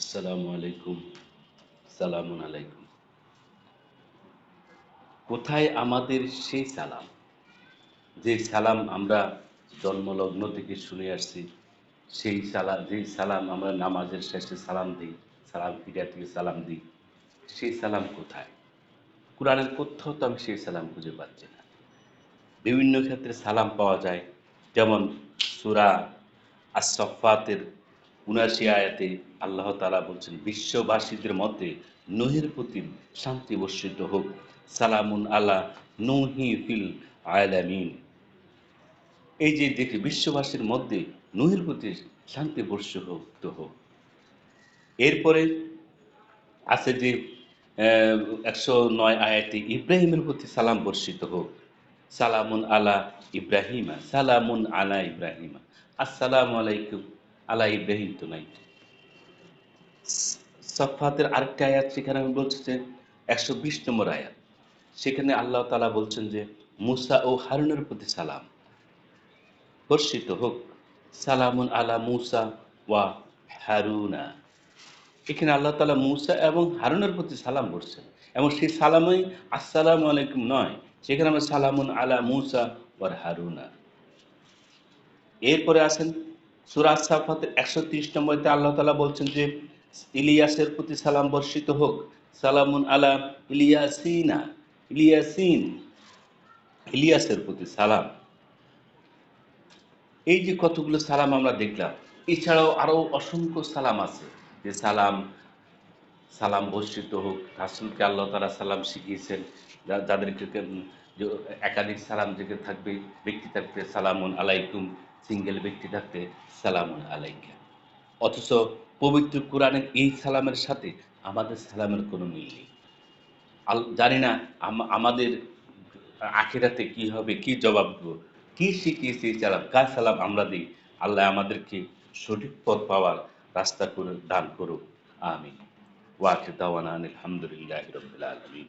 আসসালামু আলাইকুম, সালামুন আলাইকুম। কোথায় আমাদের সেই সালাম? যে সালাম আমরা জন্মলগ্ন থেকে শুনে আসছি, সেই সালাম যেই সালাম আমরা নামাজের শেষে সালাম দিই, সালাম ফিরা থেকে সালাম দিই, সেই সালাম কোথায়? কোরআনের কোথাও তো আমি সেই সালাম খুঁজে পাচ্ছি না। বিভিন্ন ক্ষেত্রে সালাম পাওয়া যায়, যেমন সুরা আসফাতের উনাশি আয়াতে আল্লাহ তালা বলছেন, বিশ্ববাসীদের মধ্যে নহের প্রতি শান্তি বর্ষিত হোক। সালামুন আলা নহি ফিল আয়ালামিন এই যে দেখে বিশ্ববাসীর মধ্যে নহের প্রতি শান্তি বর্ষিত হোক। এরপরে আছে যে একশো নয় আয়াতে ইব্রাহিমের প্রতি সালাম বর্ষিত হোক। সালামুন আলা ইব্রাহিমা, সালামুন আলা ইব্রাহিমা। আসসালামু আলাইকুম। আলা ইব্রাহিম তো নাই। সফাতের আরেকটা আয়াত সেখানে আমি বলছি যে একশো বিশ নম্বর আয়াত। সেখানে আল্লাহ তালা বলছেন যে, মুসা ও হারুনের প্রতি সালাম। বর্ষিত হোক, সালামুন আলা মুসা ওয়া হারুনা। এখানে আল্লাহ তালা মুসা এবং হারুনের প্রতি সালাম বলছেন। এবং সেই সালামই আসসালাম আলাইকুম নয়, সেখানে আমরা সালামুন আলা মুসা ওয়ার হারুনা। এরপরে আসেন সুরাজ সাফাতের একশো তিরিশ নম্বরতে আল্লাহ তালা বলছেন যে, ইলিয়াসের প্রতি সালাম বর্ষিত হোক। সালামুন আলা ইলিয়াসিনা, ইলিয়াসিন, ইলিয়াসের প্রতি সালাম। এই যে কতগুলো সালাম আমরা দেখলাম, এছাড়াও আরও অসংখ্য সালাম আছে। যে সালাম সালাম বর্ষিত হোক, রাসুলকে আল্লাহ তালা সালাম শিখিয়েছেন যাদেরকে একাধিক সালাম থেকে থাকবে, ব্যক্তি থাকবে সালামুন আলাইকুম সিঙ্গেল ব্যক্তি থাকতে সালামুন আলাইকা। অথচ পবিত্র কোরআনের এই সালামের সাথে আমাদের সালামের কোনো মিল নেই। জানি না আমাদের আখেরাতে কি হবে, কি জবাব দেবো, কি শিখিয়েছে এই সালাম, কার সালাম আমরা দিই? আল্লাহ আমাদেরকে সঠিক পথ পাওয়ার রাস্তা করে দান করুক। আমি ওয়াকে দাওয়ানা আলহামদুলিল্লাহ রবিল আলমী